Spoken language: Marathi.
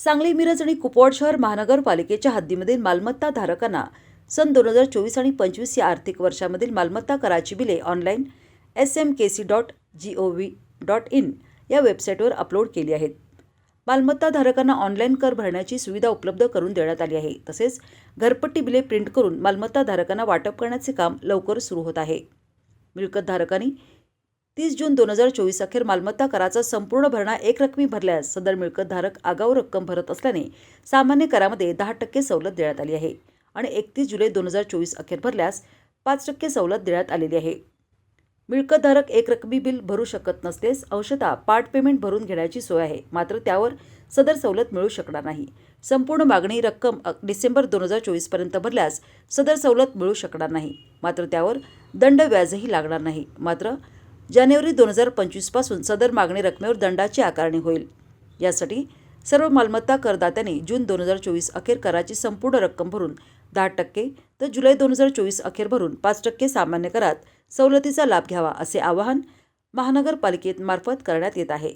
सांगली मिरज आणि कुपवाड शहर महानगरपालिकेच्या हद्दीमधील मालमत्ता धारकांना सन दोन हजार चोवीस आणि पंचवीस या आर्थिक वर्षामधील मालमत्ता कराची बिले online S M K C dot G O V dot in या वेबसाईटवर अपलोड केली आहेत. मालमत्ता धारकांना ऑनलाईन कर भरण्याची सुविधा उपलब्ध करून देण्यात आली आहे. तसेच घरपट्टी बिले प्रिंट करून मालमत्ता धारकांना वाटप करण्याचे काम लवकर सुरू होत आहे. मिळकतधारकांनी तीस जून दोन हजार चोवीस अखेर मालमत्ता कराचा संपूर्ण भरणा एकरकमी भरल्यास सदर मिळकतधारक आगाऊ रक्कम भरत असल्याने सामान्य करामध्ये दहा टक्के सवलत देण्यात आली आहे आणि एकतीस जुलै दोन हजार चोवीस अखेर भरल्यास पाच टक्के सवलत देण्यात आलेली आहे. मिळकतधारक एक रकमी बिल भरू शकत नसल्यास अंशतः पार्ट पेमेंट भरून घेण्याची सोय आहे. मात्र त्यावर सदर सवलत मिळू शकणार नाही. संपूर्ण मागणी रक्कम डिसेंबर दोन हजार चोवीसपर्यंत भरल्यास सदर सवलत मिळू शकणार नाही. मात्र त्यावर दंड व्याजही लागणार नाही. मात्र जानेवारी दोन हजार पंचवीसपासून सदर मागणी रकमेवर दंडाची आकारणी होईल. यासाठी सर्व मालमत्ता करदात्यांनी जून दोन हजार चोवीस अखेर कराची संपूर्ण रक्कम भरून दहा टक्के तर जुलै दोन हजार चोवीस अखेर भरून पाच टक्के सामान्य करात सवलतीचा लाभ घ्यावा असे आवाहन महानगरपालिकेमार्फत करण्यात येत आहे.